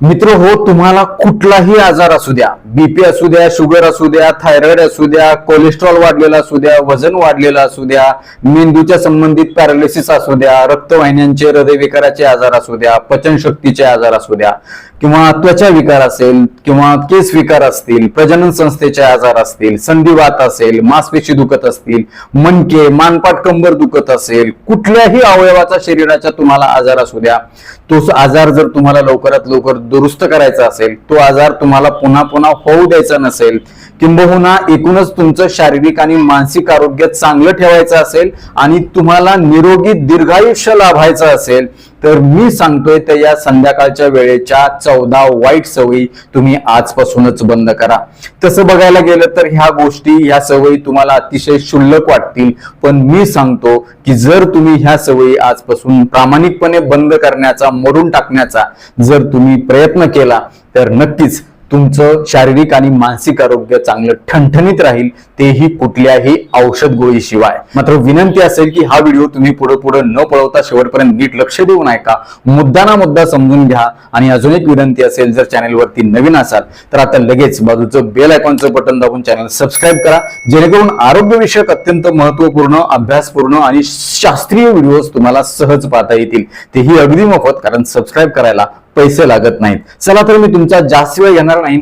मित्र हो तुम्हाला कुठलाही आजार असू द्या बीपी असू द्या शुगर असू द्या थायरॉइड असू द्या कोलेस्ट्रॉल वाढलेला असू द्या वजन वाढलेलं असू द्या मेंदूच्या संबंधित पॅरालिसिस असू द्या रक्तवाहिन्यांचे हृदयविकाराचे आजार असू द्या पचनशक्तीचे आजार असू द्या किंवा त्वचा विकार असेल किंवा केस विकार असतील प्रजनन संस्थेचे आजार असतील संधिवात असेल मांसपेशी दुखत असतील मनके मानपाट कंबर दुखत असेल कुठल्याही अवयवाचा शरीराचा तुम्हाला आजार असू द्या तो आजार जर तुम्हाला लवकरात लवकर दुरुस्त करायचा असेल तो आजार तुम्हाला पुन्हा पुन्हा होऊ द्यायचा नसेल किंबहुना एकूणच तुमचं शारीरिक आणि मानसिक आरोग्य चांगलं ठेवायचं असेल आणि तुम्हाला निरोगी दीर्घायुष्य लाभायचं असेल तर मी सांगतोय तर या संध्याकाळच्या वेळेच्या चौदा वाईट सवयी तुम्ही आजपासूनच बंद करा. तसं बघायला गेलं तर ह्या गोष्टी ह्या सवयी तुम्हाला अतिशय क्षुल्लक वाटतील पण मी सांगतो की जर तुम्ही ह्या सवयी आजपासून प्रामाणिकपणे बंद करण्याचा मरून टाकण्याचा जर तुम्ही प्रयत्न केला तर नक्कीच तुमचं शारीरिक आणि मानसिक आरोग्य चांगलं ठणठणीत राहील तेही कुठल्याही औषध गोळीशिवाय. मात्र विनंती असेल की हा व्हिडिओ तुम्ही पुढे पुढे न पळवता शेवटपर्यंत नीट लक्ष देऊन ऐका. मुद्दा ना मुद्दा समजून घ्या. आणि अजून एक विनंती असेल जर चॅनलवरती नवीन असाल तर आता लगेच बाजूचं बेल आयकॉनचं बटन दाबून चॅनल सबस्क्राईब करा. जेणेकरून आरोग्यविषयक अत्यंत महत्त्वपूर्ण अभ्यासपूर्ण आणि शास्त्रीय व्हिडिओज तुम्हाला सहज पाहता येतील. तेही अगदी मोफत कारण सबस्क्राईब करायला पैसे लागत नाहीत. चला तर मी तुमचा जास्त वेळ घेणार नाही.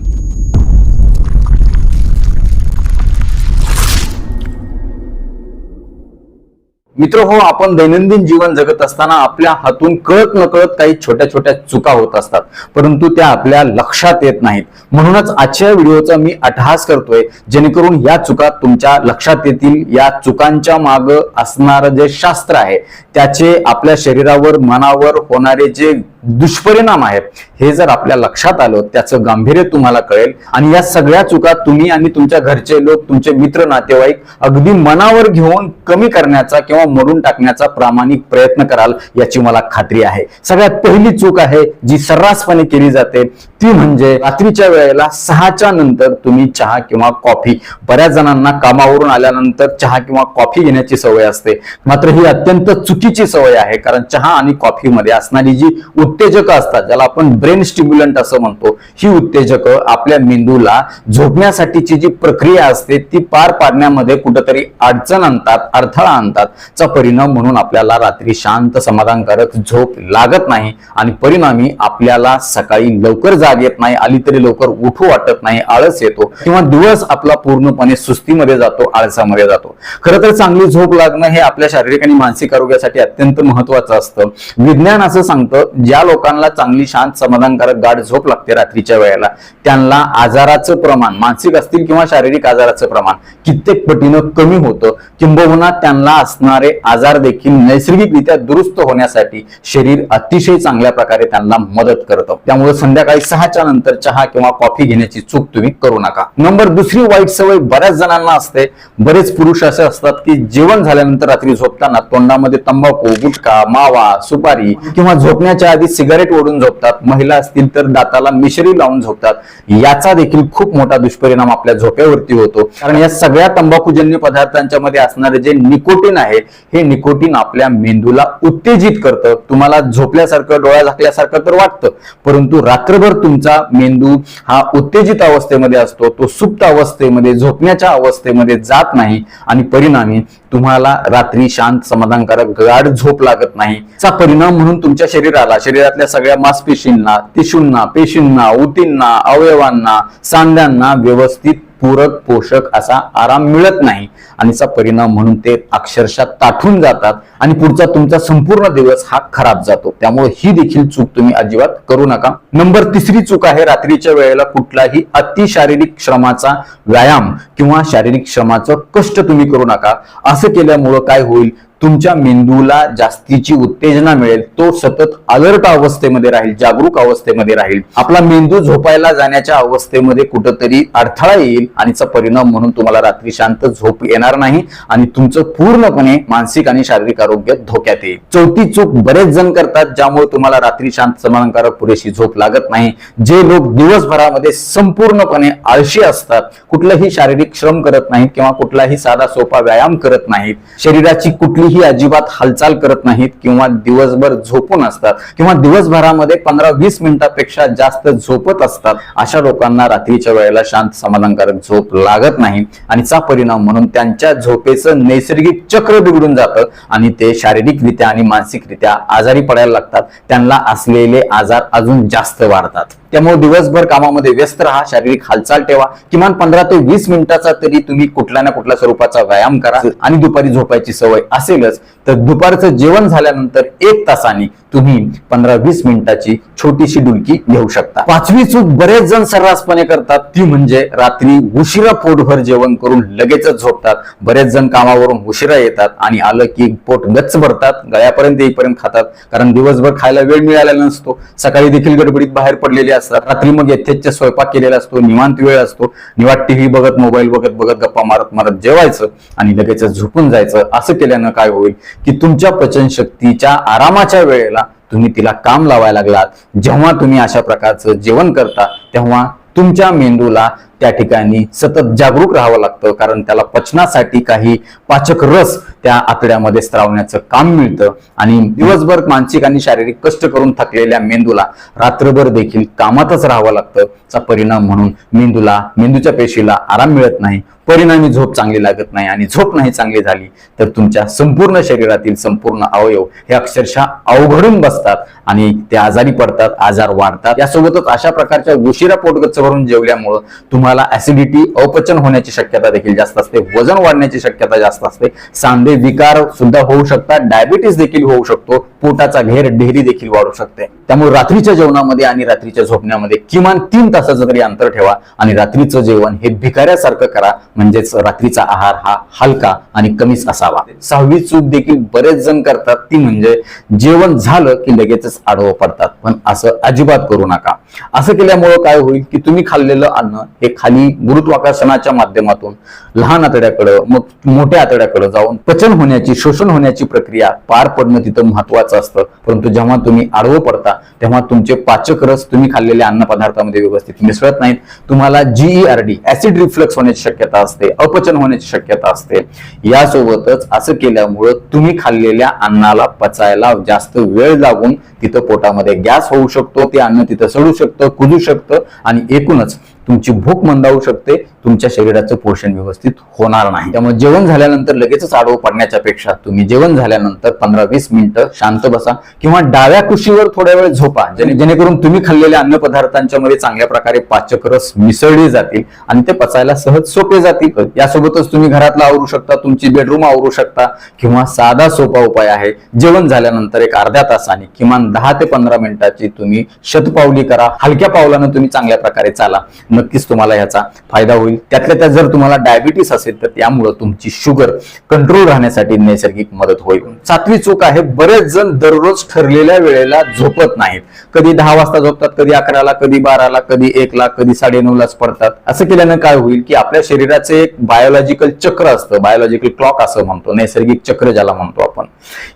मित्र हो आपण दैनंदिन जीवन जगत असताना आपल्या हातून कळत नकळत काही छोट्या छोट्या चुका होत असतात. परंतु त्या आपल्या लक्षात येत नाहीत. म्हणूनच आजच्या व्हिडिओचा मी अटहास करतोय जेणेकरून या चुका तुमच्या लक्षात येतील. या चुकांच्या माग असणारं जे शास्त्र आहे त्याचे आपल्या शरीरावर मनावर होणारे जे दुष्परिणाम आहेत हे जर आपल्या लक्षात आलं त्याचं गांभीर्य तुम्हाला कळेल. आणि या सगळ्या चुका तुम्ही आणि तुमच्या घरचे लोक तुमचे मित्र नातेवाईक अगदी मनावर घेऊन कमी करण्याचा किंवा मरून टाकण्याचा प्रामाणिक प्रयत्न कराल याची मला खात्री आहे. सगळ्यात पहिली चूक आहे जी सर्रासपणे केली जाते ती म्हणजे रात्रीच्या वेळेला सहाच्या नंतर तुम्ही चहा किंवा कॉफी. बऱ्याच जणांना कामावरून आल्यानंतर चहा किंवा कॉफी घेण्याची सवय असते. मात्र ही अत्यंत चुकीची सवय आहे कारण चहा आणि कॉफीमध्ये असणारी जी उत्तेजक असतात ज्याला आपण ब्रेन स्टिम्युलंट असं म्हणतो. ही उत्तेजक आपल्या मेंदूला झोपण्यासाठीची जी प्रक्रिया असते ती पार पाडण्यामध्ये कुठंतरी अडचण आणतात अडथळा आणतात. चा परिणाम म्हणून आपल्याला रात्री शांत समाधानकारक झोप लागत नाही आणि परिणामी आपल्याला सकाळी लवकर जाग येत नाही आली तरी लवकर उठू वाटत नाही आळस येतो किंवा दिवस आपला पूर्णपणे सुस्तीमध्ये जातो आळसामध्ये जातो. खरं तर चांगली झोप लागणं हे आपल्या शारीरिक आणि मानसिक आरोग्यासाठी अत्यंत महत्वाचं असतं. विज्ञान असं सांगतं ज्या लोकांना चांगली शांत समाधानकारक गाढ झोप लागते रात्रीच्या वेळेला. त्यांना आजाराचं प्रमाण मानसिक असतील किंवा शारीरिक आजाराचं प्रमाण कित्येक पटीनं कमी होतं. किंबहुना त्यांना असणारे आजार देखील नैसर्गिकरित्या दुरुस्त होण्यासाठी शरीर अतिशय चांगल्या प्रकारे त्यांना मदत करतं. त्यामुळे संध्याकाळी सहाच्या नंतर चहा किंवा कॉफी घेण्याची चूक तुम्ही करू नका. नंबर दुसरी वाईट सवय बऱ्याच जणांना असते. बरेच पुरुष असे असतात की जेवण झाल्यानंतर रात्री झोपताना तोंडामध्ये तंबाखू गुटखा मावा सुपारी किंवा झोपण्याच्या आधी सिगारेट ओढून झोपतात महिला असतील तर दाताला मिश्री लावून झोपतात. याचा देखील खूप मोठा दुष्परिणाम आपल्या झोपेवरती होतो. कारण या सगळ्या तंबाखूजन्य पदार्थांच्या मध्ये असणारे जे निकोटीन आहे हे निकोटीन आपल्या मेंदूला उत्तेजित करतं. तुम्हाला झोपल्यासारखं डोळ्या झाकल्यासारखं तर वाटतं. परंतु रात्रभर तुमचा मेंदू हा उत्तेजित अवस्थेमध्ये असतो. तो सुप्त अवस्थेमध्ये झोपण्याच्या अवस्थेमध्ये जात नाही. आणि परिणामी तुम्हाला रात्री शांत समाधानकारक गाढ झोप लागत नाही. चा परिणाम म्हणून तुमच्या शरीराला शरीरातल्या सगळ्या मांसपेशींना टिशूंना पेशींना ऊतींना अवयवांना सांध्यांना व्यवस्थित पूरक पोषक असा आराम मिळत नाही. आणि परिणाम म्हणून ते अक्षरशः ताठून जातात आणि पुढचा तुमचा संपूर्ण दिवस हा खराब जातो. त्यामुळे ही देखील चूक तुम्ही अजिबात करू नका. नंबर तिसरी चूक आहे रात्रीच्या वेळेला कुठलाही अति शारीरिक श्रमाचा व्यायाम किंवा शारीरिक श्रमाचं कष्ट तुम्ही करू नका. असं केल्यामुळं काय होईल? तुमच्या मेंदूला जास्तीची उत्तेजना मिळेल. तो सतत अलर्ट अवस्थेमध्ये राहील जागरूक अवस्थेमध्ये राहील. आपला मेंदू झोपायला जाण्याच्या अवस्थेमध्ये कुठंतरी अडथळा येईल आणि परिणाम म्हणून तुम्हाला रात्री शांत झोप येणार नाही आणि तुमचं पूर्णपणे मानसिक आणि शारीरिक आरोग्य धोक्यात येईल. चौथी चूक बरेच जण करतात ज्यामुळे तुम्हाला रात्री शांत समाधानकारक पुरेशी झोप लागत नाही. जे लोक दिवसभरामध्ये संपूर्णपणे आळशी असतात कुठलंही शारीरिक श्रम करत नाहीत किंवा कुठलाही साधा सोपा व्यायाम करत नाहीत शरीराची कुठलीही कधीही अजिबात हालचाल करत नाहीत किंवा दिवसभर झोपून असतात किंवा दिवसभरामध्ये पंधरा वीस मिनिटापेक्षा जास्त झोपत असतात अशा लोकांना रात्रीच्या वेळेला शांत समाधानकारक झोप लागत नाही आणि चा परिणाम म्हणून त्यांच्या झोपेचं नैसर्गिक चक्र बिघडून जातं आणि ते शारीरिकरित्या आणि मानसिकरित्या आजारी पडायला लागतात. त्यांना असलेले आजार अजून जास्त वाढतात. त्यामुळे दिवसभर कामामध्ये व्यस्त राहा शारीरिक हालचाल ठेवा. किमान पंधरा ते वीस मिनिटाचा तरी तुम्ही कुठल्या ना कुठल्या स्वरूपाचा व्यायाम करा आणि दुपारी झोपायची सवय असेलच तर दुपारचं जेवण झाल्यानंतर एक तासाने तुम्ही पंधरा वीस मिनिटाची छोटीशी डुलकी घेऊ शकता. पाचवी चूक बरेच जण सर्रासपणे करतात ती म्हणजे रात्री उशिरा पोटभर जेवण करून लगेचच झोपतात. बरेच जण कामावरून उशिरा येतात आणि आलं की पोट गच्च भरतात गळ्यापर्यंत येईपर्यंत खातात. कारण दिवसभर खायला वेळ मिळालेला नसतो. सकाळी देखील गडबडीत बाहेर पडलेले असतात. रात्री मग यथेच स्वयंपाक केलेला असतो निवांत वेळ असतो. निवांत टीव्ही बघत मोबाईल बघत बघत गप्पा मारत मारत जेवायचं आणि लगेच झोपून जायचं. असं केल्यानं काय होईल की तुमच्या पचनशक्तीच्या आरामाच्या वेळेला तुम्ही तिला काम लावायला लागलात. जेव्हा तुम्ही अशा प्रकारचं जेवण करता तेव्हा तुमच्या मेंदूला त्या ठिकाणी सतत जागरूक राहावं लागतं कारण त्याला पचनासाठी काही पाचक रस त्या आतड्यामध्ये स्त्रावण्याचं काम मिळतं. आणि दिवसभर मानसिक आणि शारीरिक कष्ट करून थकलेल्या मेंदूला रात्रभर देखील कामातच राहावं लागतं. चा परिणाम म्हणून मेंदूला मेंदूच्या पेशीला आराम मिळत नाही परिणामी झोप चांगली लागत नाही आणि झोप नाही चांगली झाली तर तुमच्या संपूर्ण शरीरातील संपूर्ण अवयव हे अक्षरशः अवघडून बसतात आणि ते आजारी पडतात आजार वाढतात. यासोबतच अशा प्रकारच्या उशिरा पोटगच्च भरून जेवल्यामुळं तुम्हाला ऍसिडिटी अपचन होण्याची शक्यता देखील जास्त असते. वजन वाढण्याची शक्यता जास्त असते. सांधे विकार सुद्धा होऊ शकतात. डायबिटीस देखील होऊ शकतो. पोटाचा घेर ढेरी देखील वाढू शकते. त्यामुळे रात्रीच्या जेवणामध्ये आणि रात्रीच्या झोपण्यामध्ये किमान तीन तासाचं तरी अंतर ठेवा आणि रात्रीचं जेवण हे भिकाऱ्यासारखं करा. म्हणजेच रात्रीचा आहार हा हलका आणि कमीच असावा. सहावी चूक देखील बरेच जण करतात. ती म्हणजे जेवण झालं की लगेचच आडवं पडतात. पण असं अजिबात करू नका. असं केल्यामुळं काय होईल की तुम्ही खाल्लेलं अन्न हे खाली गुरुत्वाकर्षणाच्या माध्यमातून लहान आतड्याकडं मग मोठ्या आतड्याकडे जाऊन पचन होण्याची शोषण होण्याची प्रक्रिया पार पडणं तिथं महत्वाचं असतं. परंतु जेव्हा तुम्ही आडवं पडता तेव्हा तुमचे पाचक रस तुम्ही खाल्लेल्या अन्न पदार्थामध्ये व्यवस्थित मिसळत नाहीत. तुम्हाला जीईआरडी ऍसिड रिफ्लक्स होण्याची शक्यता असते अपचन होण्याची शक्यता असते. यासोबतच असं केल्यामुळं तुम्ही खाल्लेल्या अन्नाला पचायला जास्त वेळ लागून तिथं पोटामध्ये गॅस होऊ शकतो ते अन्न तिथं सडू शकतं कुजू शकतं आणि एकूणच तुमची भूक मंदावू शकते तुमच्या शरीराचं पोषण व्यवस्थित होणार नाही. त्यामुळे जेवण झाल्यानंतर लगेचच आडवं पडण्याच्या पेक्षा तुम्ही जेवण झाल्यानंतर पंधरा वीस मिनिटं शांत बसा किंवा डाव्या कुशीवर थोड्या वेळ झोपा जेणेकरून तुम्ही खाल्लेल्या अन्न पदार्थांच्या मध्ये चांगल्या प्रकारे पाचक रस मिसळले जातील आणि ते पचायला सहज सोपे जातील. यासोबतच तुम्ही घरातला आवरू शकता तुमची बेडरूम आवरू शकता किंवा साधा सोपा उपाय आहे जेवण झाल्यानंतर एक अर्ध्या तासाने किमान दहा ते पंधरा मिनिटाची तुम्ही शतपावली करा. हलक्या पावलानं तुम्ही चांगल्या प्रकारे चाला. नक्कीच तुम्हाला याचा फायदा होईल. त्यातल्या त्यात जर तुम्हाला डायबिटीस असेल तर त्यामुळं तुमची शुगर कंट्रोल राहण्यासाठी नैसर्गिक मदत होईल. सातवी चूक आहे बरेच जण दररोज ठरलेल्या वेळेला झोपत नाहीत. कधी दहा वाजता झोपतात कधी अकराला कधी बाराला कधी एकला कधी साडेनऊलाच पडतात. असं केल्यानं काय होईल की आपल्या शरीराचे एक बायोलॉजिकल चक्र असतं बायोलॉजिकल क्लॉक असं म्हणतो नैसर्गिक चक्र ज्याला म्हणतो आपण.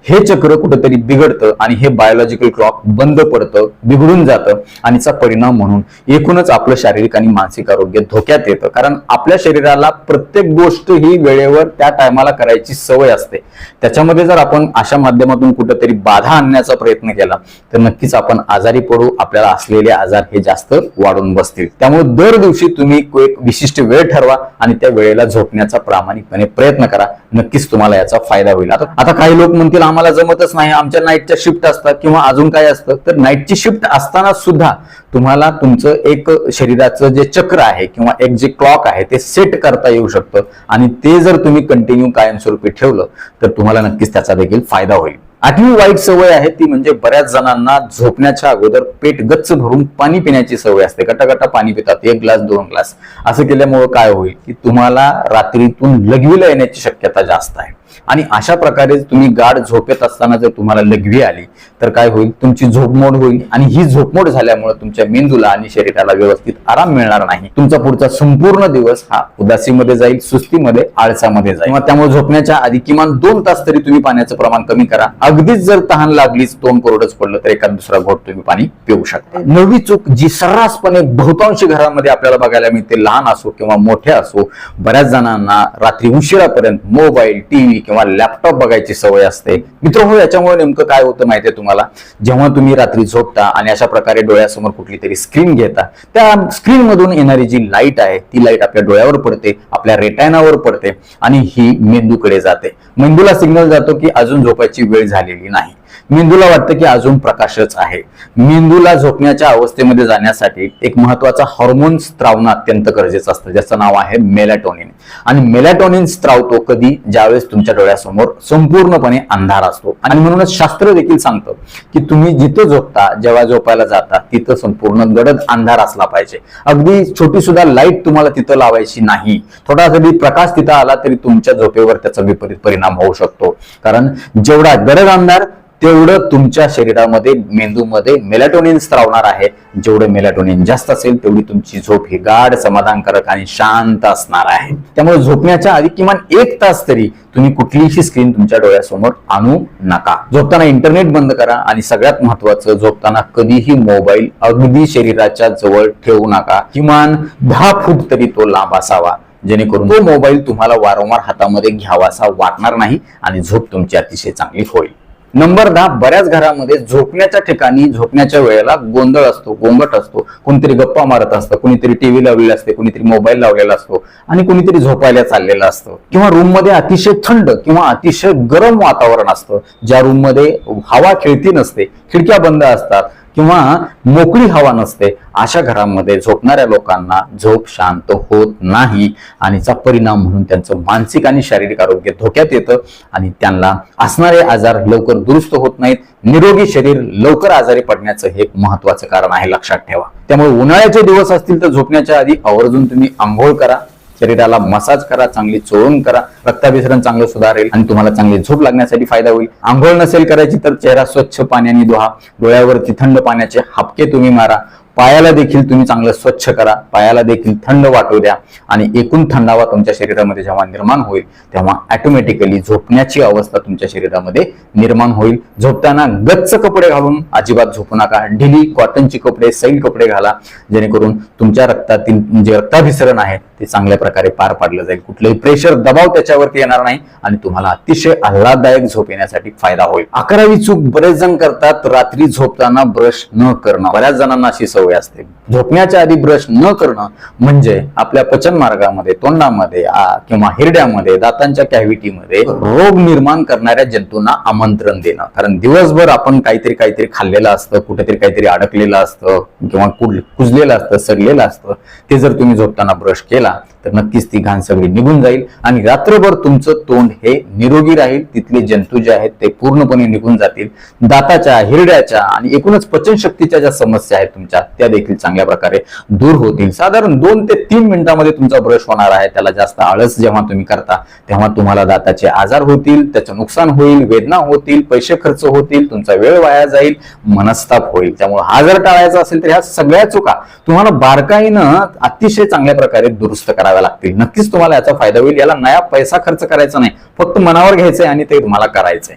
हे चक्र कुठंतरी बिघडतं आणि हे बायोलॉजिकल क्लॉक बंद पडतं बिघडून जातं आणि परिणाम म्हणून एकूणच आपलं शारीरिक आणि मानसिक आरोग्य धोक्यात येतं. कारण आपल्या शरीराला प्रत्येक गोष्ट ही वेळेवर त्या टायमाला करायची सवय असते. त्याच्यामध्ये जर आपण अशा माध्यमातून कुठेतरी बाधा आणण्याचा प्रयत्न केला तर नक्कीच आपण आजारी पडू आपल्याला असलेले आजार हे जास्त वाढून बसतील. त्यामुळे दर दिवशी तुम्ही एक विशिष्ट वेळ ठरवा आणि त्या वेळेला झोपण्याचा प्रामाणिकपणे प्रयत्न करा. नक्कीच तुम्हाला याचा फायदा होईल. आता आता काही लोक म्हणतील आम्हाला जमतच नाही. आमच्या नाईटच्या शिफ्ट असतात किंवा अजून काय असतं? तर नाईटची शिफ्ट असताना सुद्धा तुम्हाला तुमचं एक शरीराचं जे चक्र आहे किंवा एक जे क्लॉक आहे ते सेट करता येऊ शकतं. आणि ते जर तुम्ही कंटिन्यू कायमस्वरूपी ठेवलं तर तुम्हाला नक्कीच त्याचा देखील फायदा होईल. आठवी वाईट सवय आहे ती म्हणजे बऱ्याच जणांना झोपण्याच्या अगोदर पेट गच्च भरून पाणी पिण्याची सवय असते. गटागटा पाणी पितात. एक ग्लास दोन ग्लास असं केल्यामुळे काय होईल की तुम्हाला रात्रीतून लघवीला येण्याची शक्यता जास्त आहे. आणि अशा प्रकारे तुम्ही गाढ झोपेत असताना जर तुम्हाला लघवी आली तर काय होईल? तुमची झोपमोड होईल आणि ही झोपमोड झाल्यामुळे तुमच्या मेंदूला आणि शरीराला व्यवस्थित आराम मिळणार नाही. तुमचा पुढचा संपूर्ण दिवस हा उदासीमध्ये जाईल सुस्तीमध्ये आळसामध्ये जाईल. किंवा त्यामुळे झोपण्याच्या आधी किमान दोन तास तरी तुम्ही पाण्याचं प्रमाण कमी करा. अगदीच जर तहान लागलीच दोन कोरडच पडलं तर एखाद दुसरा घोट तुम्ही पाणी पिऊ शकता. नवी चूक जी सर्रासपणे बहुतांशी घरामध्ये आपल्याला बघायला मिळते लहान असो किंवा मोठे असो बऱ्याच जणांना रात्री उशिरापर्यंत मोबाईल टीव्ही किंवा लॅपटॉप बघायची सवय असते. मित्र हो याच्यामुळे नेमकं काय होतं माहितीये तुम्हाला? जेव्हा तुम्ही रात्री झोपता आणि अशा प्रकारे डोळ्यासमोर कुठली तरी स्क्रीन घेता त्या स्क्रीन मधून येणारी जी लाइट आहे ती लाइट आपल्या डोळ्यावर पडते आपल्या रेटायनावर पडते आणि ही मेंदूकडे जाते. मेंदूला सिग्नल जातो की अजून झोपायची वेळ झालेली नाही. मेंदूला वाटतं की अजून प्रकाशच आहे. मेंदूला झोपण्याच्या अवस्थेमध्ये जाण्यासाठी एक महत्त्वाचा हॉर्मोन स्त्रावणं अत्यंत गरजेचं असतं ज्याचं नाव आहे मेलॅटोनिन आणि मेलॅटोनिन स्त्रावतो कधी? ज्यावेळेस तुमच्या डोळ्यासमोर संपूर्णपणे अंधार असतो. आणि म्हणूनच शास्त्र देखील सांगतं की तुम्ही जिथं झोपता जेव्हा झोपायला जाता तिथं संपूर्ण गडद अंधार असला पाहिजे. अगदी छोटी सुद्धा लाइट तुम्हाला तिथं लावायची नाही. थोडा जरी प्रकाश तिथं आला तरी तुमच्या झोपेवर त्याचा विपरीत परिणाम होऊ शकतो. कारण जेवढा गडद अंधार तेवढं तुमच्या शरीरामध्ये मेंदूमध्ये मेलॅटोनिन स्त्रावणार आहे जेवढं मेलॅटोनिन जास्त असेल तेवढी तुमची झोप ही गाढ समाधानकारक आणि शांत असणार आहे. त्यामुळे झोपण्याच्या आधी किमान एक तास तरी तुम्ही कुठलीही स्क्रीन तुमच्या डोळ्यासमोर आणू नका. झोपताना इंटरनेट बंद करा आणि सगळ्यात महत्वाचं झोपताना कधीही मोबाईल अगदी शरीराच्या जवळ ठेवू नका. किमान दहा फूट तरी तो लांब असावा. जेणेकरून तो मोबाईल तुम्हाला वारंवार हातामध्ये घ्यावासा वाटणार नाही आणि झोप तुमची अतिशय चांगली होईल. नंबर दहा बऱ्याच घरामध्ये झोपण्याच्या ठिकाणी झोपण्याच्या वेळेला गोंधळ असतो गोंगट असतो कोणीतरी गप्पा मारत असतं कुणीतरी टीव्ही लावलेला असते कुणीतरी मोबाईल लावलेला असतो आणि कुणीतरी झोपायला चाललेला असतं. किंवा रूममध्ये अतिशय थंड किंवा अतिशय गरम वातावरण असतं. ज्या रूममध्ये हवा खेळती नसते खिडक्या बंद असतात किंवा मोकळी हवा नसते अशा घरामध्ये झोपणाऱ्या लोकांना झोप शांत होत नाही. आणि याचा परिणाम म्हणून त्यांचं मानसिक आणि शारीरिक आरोग्य धोक्यात येतं आणि त्यांना असणारे आजार लवकर दुरुस्त होत नाहीत. निरोगी शरीर लवकर आजारी पडण्याचं हे एक महत्वाचं कारण आहे लक्षात ठेवा. त्यामुळे उन्हाळ्याचे दिवस असतील तर झोपण्याच्या आधी आवर्जून तुम्ही आंघोळ करा. शरीराला मसाज करा चांगली चोळून करा रक्ताभिसरण चांगलं सुधारेल आणि तुम्हाला चांगली झोप लागण्यासाठी फायदा होईल. आंघोळ नसेल करायची तर चेहरा स्वच्छ पाण्याने धुवा डोळ्यावरती थंड पाण्याचे हापके तुम्ही मारा. पायाला देखील तुम्ही चांगलं स्वच्छ करा. पायाला देखील थंड वाटू द्या. आणि एकूण थंडावा तुमच्या शरीरामध्ये जेव्हा निर्माण होईल तेव्हा ऑटोमॅटिकली झोपण्याची अवस्था तुमच्या शरीरामध्ये निर्माण होईल. झोपताना गच्च कपडे घालून अजिबात झोपू नका. ढिली कॉटनचे कपडे सैल कपडे घाला. जेणेकरून तुमच्या रक्तातील जे रक्ताभिसरण आहे ते चांगल्या प्रकारे पार पाडलं जाईल. कुठलंही प्रेशर दबाव त्याच्यावरती येणार नाही आणि तुम्हाला अतिशय आल्हाददायक झोप येण्यासाठी फायदा होईल. अकरावी चूक बरेच जण करतात. रात्री झोपताना ब्रश न करणं. बऱ्याच जणांना अशी सवय असते. झोपण्याच्या आधी ब्रश न करणं म्हणजे आपल्या पचन मार्गामध्ये तोंडामध्ये किंवा हिरड्यामध्ये दातांच्या कॅव्हिटीमध्ये रोग निर्माण करणाऱ्या जंतूंना आमंत्रण देणं. कारण दिवसभर आपण काहीतरी काहीतरी खाल्लेलं असतं कुठेतरी काहीतरी अडकलेलं असतं किंवा कुजलेलं असतं सडलेलं असतं. ते जर तुम्ही झोपताना ब्रश केला तर नक्कीच ती घाण सगळी निघून जाईल. आणि रात्रभर तुमचं तोंड हे निरोगी राहील. तिथले जंतू जे आहेत ते पूर्णपणे निघून जातील. दाताच्या हिरड्याच्या आणि एकूणच पचनशक्तीच्या ज्या समस्या आहेत तुमच्या त्या देखील चांगल्या प्रकारे दूर होतील. साधारण दोन ते तीन मिनिटांमध्ये तुमचा ब्रश होणार आहे. त्याला जास्त आळस जेव्हा तुम्ही करता तेव्हा तुम्हाला दाताचे आजार होतील त्याचं नुकसान होईल वेदना होतील पैसे खर्च होतील तुमचा वेळ वाया जाईल मनस्ताप होईल. त्यामुळे हा जर टाळायचा असेल तर ह्या सगळ्या चुका तुम्हाला बारकाईनं अतिशय चांगल्या प्रकारे दुरुस्त कराव्या लागतील. नक्कीच तुम्हाला याचा फायदा होईल. याला नया पैसा खर्च करायचा नाही. फक्त मनावर घ्यायचंय आणि ते तुम्हाला करायचंय.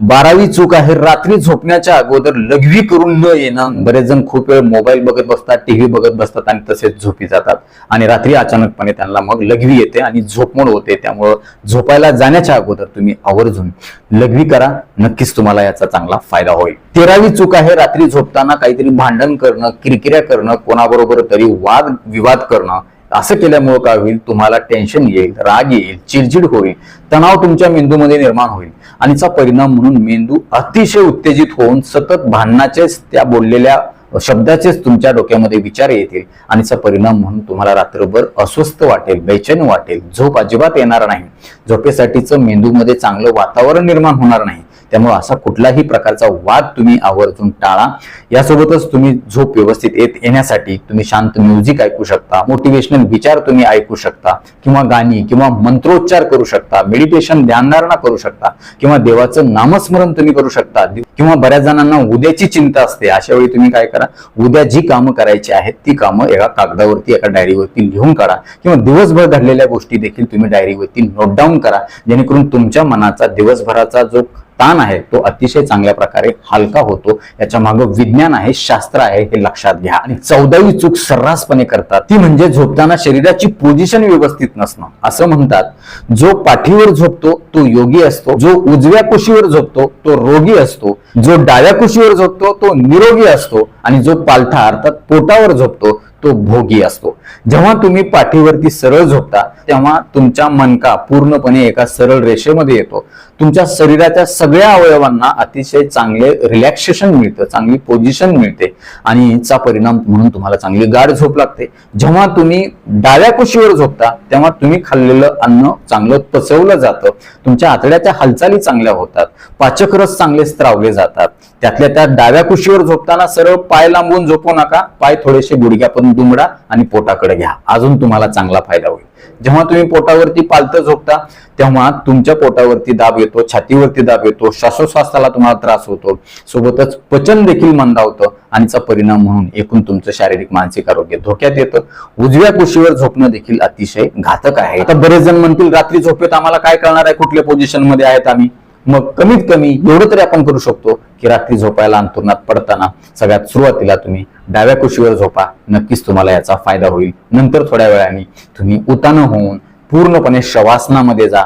बारावी चूक आहे. रात्री झोपण्याच्या अगोदर लघवी करून न येणं. बरेच जण खूप वेळ मोबाईल बघत बसतात टीव्ही बघत बसतात आणि तसेच झोपी जातात. आणि रात्री अचानकपणे त्यांना मग लघवी येते आणि झोपमोड होते. त्यामुळं झोपायला जाण्याच्या अगोदर तुम्ही आवर्जून लघवी करा. नक्कीच तुम्हाला याचा चांगला फायदा होईल. तेरावी चूक आहे. रात्री झोपताना काहीतरी भांडण करणं किरकिऱ्या करणं कोणाबरोबर तरी वाद विवाद करणं असं केल्यामुळं काय होईल? तुम्हाला टेन्शन येईल राग येईल चिडचिड होईल तणाव तुमच्या मेंदूमध्ये निर्माण होईल. आणि याचा परिणाम म्हणून मेंदू अतिशय उत्तेजित होऊन सतत भांडणाचेच त्या बोललेल्या शब्दाचेच तुमच्या डोक्यामध्ये विचार येतील आणि याचा परिणाम म्हणून तुम्हाला रात्रभर अस्वस्थ वाटेल बेचैन वाटेल झोप अजिबात येणार नाही. झोपेसाठीचं मेंदूमध्ये चांगलं वातावरण निर्माण होणार नाही. त्यामुळे असा कुठलाही प्रकारचा वाद तुम्ही आवर्जून टाळा. यासोबतच तुम्ही झोप व्यवस्थित येत येण्यासाठी तुम्ही शांत म्युझिक ऐकू शकता मोटिवेशनल विचार तुम्ही ऐकू शकता किंवा गाणी किंवा मंत्रोच्चार करू शकता मेडिटेशन ध्यानधारणा करू शकता किंवा देवाचं नामस्मरण तुम्ही करू शकता किंवा बऱ्याच जणांना उद्याची चिंता असते अशा वेळी तुम्ही काय करा? उद्या जी कामं करायची आहेत ती कामं एका कागदावरती एका डायरीवरती लिहून काढा. किंवा दिवसभर घडलेल्या गोष्टी देखील तुम्ही डायरीवरती नोट डाऊन करा. जेणेकरून तुमच्या मनाचा दिवसभराचा जो ताण आहे तो अतिशय चांगल्या प्रकारे हलका होतो. याच्या मागं विज्ञान आहे शास्त्र आहे हे लक्षात घ्या. आणि चौदावी चूक सर्रासपणे करतात. ती म्हणजे झोपताना शरीराची पोझिशन व्यवस्थित नसणं. असं म्हणतात जो पाठीवर झोपतो तो योगी असतो. जो उजव्या कुशीवर झोपतो तो रोगी असतो. जो डाव्या कुशीवर झोपतो तो निरोगी असतो. आणि जो पालथा अर्थात पोटावर झोपतो तो भोगी असतो. जेव्हा तुम्ही पाठीवरती सरळ झोपता तेव्हा तुमचा मनका पूर्णपणे एका सरळ रेषेमध्ये येतो. तुमच्या शरीराच्या सगळ्या अवयवांना अतिशय चांगले रिलॅक्सेशन मिळतं चांगली पोझिशन मिळते आणि याचा परिणाम म्हणून तुम्हाला चांगली गाढ झोप लागते. जेव्हा तुम्ही डाव्या कुशीवर झोपता तेव्हा तुम्ही खाल्लेलं अन्न चांगलं पचवलं जातं. तुमच्या आतड्याच्या हालचाली चांगल्या होतात. पाचक रस चांगले स्त्रावले जातात. त्यातल्या त्या डाव्या कुशीवर झोपताना सरळ पाय लांबून झोपू नका. पाय थोडेसे गुडघ्यापर्यंत दुमडा आणि पोटाकडे घ्या. अजून तुम्हाला चांगला फायदा होईल. जेव्हा तुम्ही पोटावरती पालतं झोपता तेव्हा तुमच्या पोटावरती दाब येतो छातीवरती दाब येतो श्वासोश्वासाला तुम्हाला त्रास होतो. सोबतच पचन देखील मंदावतं आणि परिणाम म्हणून एकूण तुमचं शारीरिक मानसिक आरोग्य धोक्यात येतं. उजव्या कुशीवर झोपणं देखील अतिशय घातक आहे. आता बरेच जण म्हणतील रात्री झोपेत आम्हाला काय करणार आहे? कुठल्या पोझिशनमध्ये आहेत आम्ही? मग कमीत कमी एवढं तरी आपण करू शकतो की रात्री झोपायला अंतुरणात पडताना सगळ्यात सुरुवातीला तुम्ही डाव्या कुशीवर झोपा. नक्कीच तुम्हाला याचा फायदा होईल. नंतर थोड्या वेळाने तुम्ही उतानं होऊन पूर्णपणे शवासनामध्ये जा.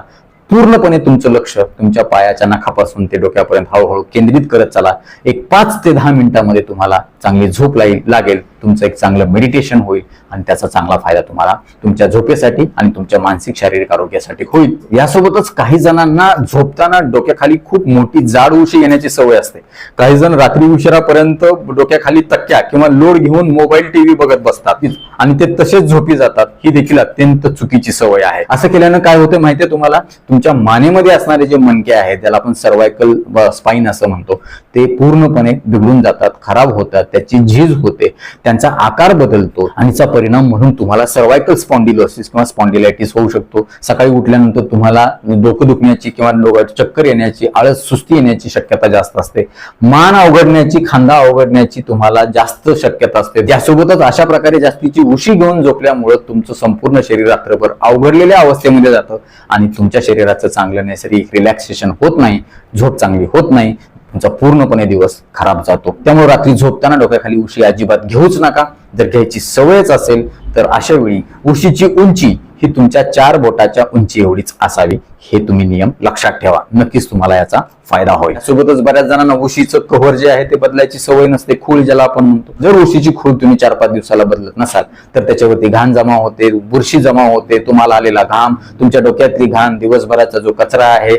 पूर्णपणे तुमचं लक्ष तुमच्या पायाच्या नखापासून ते डोक्यापर्यंत हळूहळू केंद्रित करत चला. एक पाच ते दहा मिनिटांमध्ये तुम्हाला चांगली झोप लाई- लागेल. तुमचं एक चांगलं मेडिटेशन होईल आणि त्याचा चांगला फायदा तुम्हाला तुमच्या झोपेसाठी आणि तुमच्या मानसिक शारीरिक आरोग्यासाठी होईल. यासोबतच काही जणांना झोपताना डोक्याखाली खूप मोठी जाड उशी येण्याची सवय असते. काही जण रात्री उशिरापर्यंत डोक्याखाली तक्क्या किंवा लोड घेऊन मोबाईल टीव्ही बघत बसतात. आणि ते तसेच झोपी जातात. ही देखील अत्यंत चुकीची सवय आहे. असं केल्यानं काय होतं माहितीये तुम्हाला? तुमच्या मानेमध्ये असणारे जे मणके आहेत त्याला आपण सर्वायकल स्पाईन असं म्हणतो ते पूर्णपणे बिघडून जातात खराब होतात त्याची झीज होते त्यांचा आकार बदलतो आणि याचा परिणाम म्हणून तुम्हाला सर्वायकल स्पॉन्डिलोसिस किंवा स्पॉन्डिलायटिस होऊ शकतो. सकाळी उठल्यानंतर तुम्हाला डोकं दुखण्याची किंवा चक्कर येण्याची आळस सुस्ती येण्याची शक्यता जास्त असते. मान अवघडण्याची खांदा अवघडण्याची तुम्हाला जास्त शक्यता असते. त्यासोबतच अशा प्रकारे जास्तीची उशी घेऊन झोपल्यामुळं तुमचं संपूर्ण शरीर रात्रभर अवघडलेल्या अवस्थेमध्ये जातं आणि तुमच्या शरीराचं चांगलं नैसर्गिक रिलॅक्सेशन होत नाही झोप चांगली होत नाही. तुमचा पूर्णपणे दिवस खराब जातो. त्यामुळे रात्री झोपताना डोक्याखाली उशी अजिबात घेऊच नका. जर घ्यायची सवयच असेल तर अशा वेळी उशीची उंची ही तुमच्या चार बोटाच्या उंची एवढीच असावी. हे तुम्ही नियम लक्षात ठेवा. नक्कीच तुम्हाला याचा फायदा होईल. सोबतच बऱ्याच जणांना उशीचं कव्हर जे आहे ते बदलायची सवय नसते. खूळ ज्याला आपण म्हणतो. जर उशीची खूळ तुम्ही चार पाच दिवसाला बदलत नसाल तर त्याच्यावरती घाण जमा होते बुरशी जमा होते तुम्हाला आलेला घाम तुमच्या डोक्यातली घाण दिवसभराचा जो कचरा आहे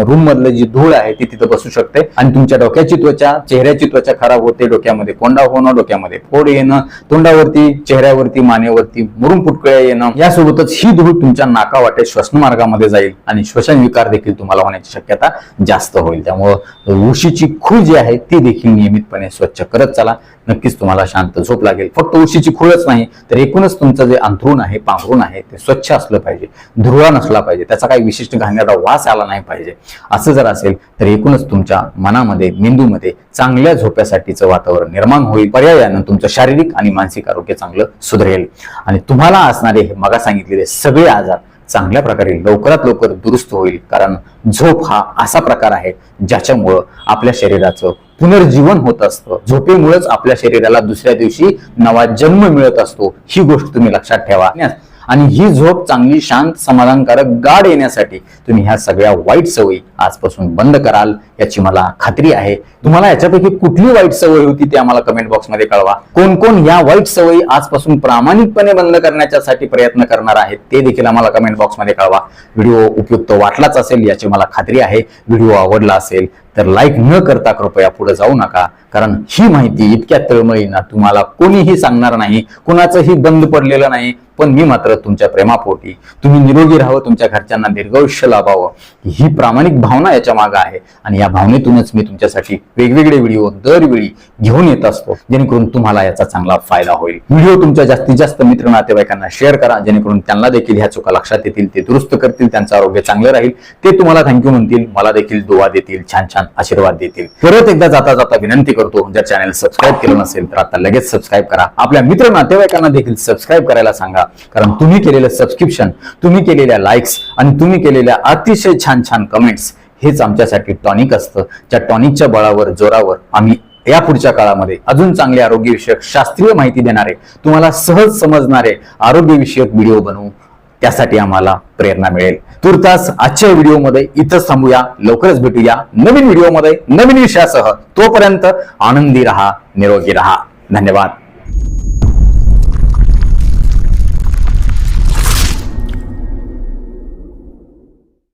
रूम मधलं जी धूळ आहे ती तिथं बसू शकते. आणि तुमच्या डोक्याची त्वचा चेहऱ्याची त्वचा खराब होते डोक्यामध्ये कोंडा होणं डोक्यामध्ये फोड येणं तोंडावरती चेहऱ्यावरती मानेवरती मुरुम फुटकळ्या येणं यासोबतच ही धूळ तुमच्या नाकावाटे श्वसन मार्गामध्ये जाईल. आणि श्वसन विकार देखील तुम्हाला होण्याची शक्यता जास्त होईल. त्यामुळं उशीची खूळ जी आहे ती देखील नियमितपणे स्वच्छ करत चला. नक्कीच तुम्हाला शांत झोप लागेल. फक्त उशीची खुळच नाही तर एकूणच तुमचं जे अंथरूण आहे पांघरुण आहे ते स्वच्छ असलं पाहिजे. धुरळा नसला पाहिजे. त्याचा काही विशिष्ट घालण्याचा वास आला नाही पाहिजे. असं जर असेल तर एकूणच तुमच्या मनामध्ये मेंदूमध्ये चांगल्या झोप्यासाठीचं वातावरण निर्माण होईल. पर्यायानं तुमचं शारीरिक आणि मानसिक आरोग्य चांगलं सुधरेल. आणि तुम्हाला असणारे हे मगा सांगितलेले सगळे आजार चांगल्या प्रकारे लवकरात लवकर दुरुस्त होईल. कारण झोप हा असा प्रकार आहे ज्याच्यामुळं आपल्या शरीराचं पुनर्जीवन होत असतं. झोपेमुळेच आपल्या शरीराला दुसऱ्या दिवशी नवा जन्म मिळत असतो. ही गोष्ट तुम्ही लक्षात ठेवा. आणि ही झोप चांगली शांत समाधानकारक गाढ येण्यासाठी तुम्ही ह्या सगळ्या वाईट सवयी आजपासून बंद कराल याची मला खात्री आहे. तुम्हाला याच्यापैकी कुठली वाईट सवय होती ते आम्हाला कमेंट बॉक्समध्ये कळवा. कोण कोण या वाईट सवयी आजपासून प्रामाणिकपणे बंद करण्याच्यासाठी प्रयत्न करणार आहेत ते देखील आम्हाला कमेंट बॉक्समध्ये कळवा. व्हिडिओ उपयुक्त वाटलाच असेल याची मला खात्री आहे. व्हिडिओ आवडला असेल तर लाईक न करता कृपया पुढे जाऊ नका. कारण ही माहिती इतक्या तळमळीनं तुम्हाला कोणीही सांगणार नाही कुणाचंही बंद पडलेलं नाही. पण मी मात्र तुमच्या प्रेमापोटी तुम्ही निरोगी राहावं तुमच्या घरच्यांना दीर्घायुष्य लाभावं ही प्रामाणिक भावना याच्या मागे आहे. आणि या भावनेतूनच मी तुमच्यासाठी वेगवेगळे व्हिडिओ दरवेळी घेऊन येत असतो जेणेकरून तुम्हाला याचा चांगला फायदा होईल. व्हिडिओ तुमच्या जास्तीत जास्त मित्र नातेवाईकांना शेअर करा जेणेकरून त्यांना देखील ह्या चुका लक्षात येतील ते दुरुस्त करतील त्यांचं आरोग्य चांगलं राहील. ते तुम्हाला थँक्यू म्हणतील मला देखील दुवा देतील. छान छान आशीर्वाद देतील. परत एकदा जाता जाता विनंती करतो जर चॅनल सबस्क्राईब केलं नसेल तर आता लगेच सबस्क्राईब करा. आपल्या मित्र नातेवाईकांना देखील सबस्क्राईब करायला सांगा. कारण तुम्ही केलेलं सबस्क्रिप्शन तुम्ही केलेल्या लाईक्स आणि तुम्ही केलेल्या अतिशय छान छान कमेंट्स हेच आमच्यासाठी टॉनिक असतं. त्या टॉनिकच्या बळावर जोरावर आम्ही या पुढच्या काळामध्ये अजून चांगले आरोग्यविषयक शास्त्रीय माहिती देणारे तुम्हाला सहज समजणारे आरोग्यविषयक व्हिडिओ बनवू. त्यासाठी आम्हाला प्रेरणा मिळेल. तुर्तास आजच्या व्हिडिओमध्ये इथंच थांबूया. लवकरच भेटूया नवीन व्हिडिओमध्ये. नवीन विषयासह तोपर्यंत आनंदी रहा निरोगी रहा. धन्यवाद.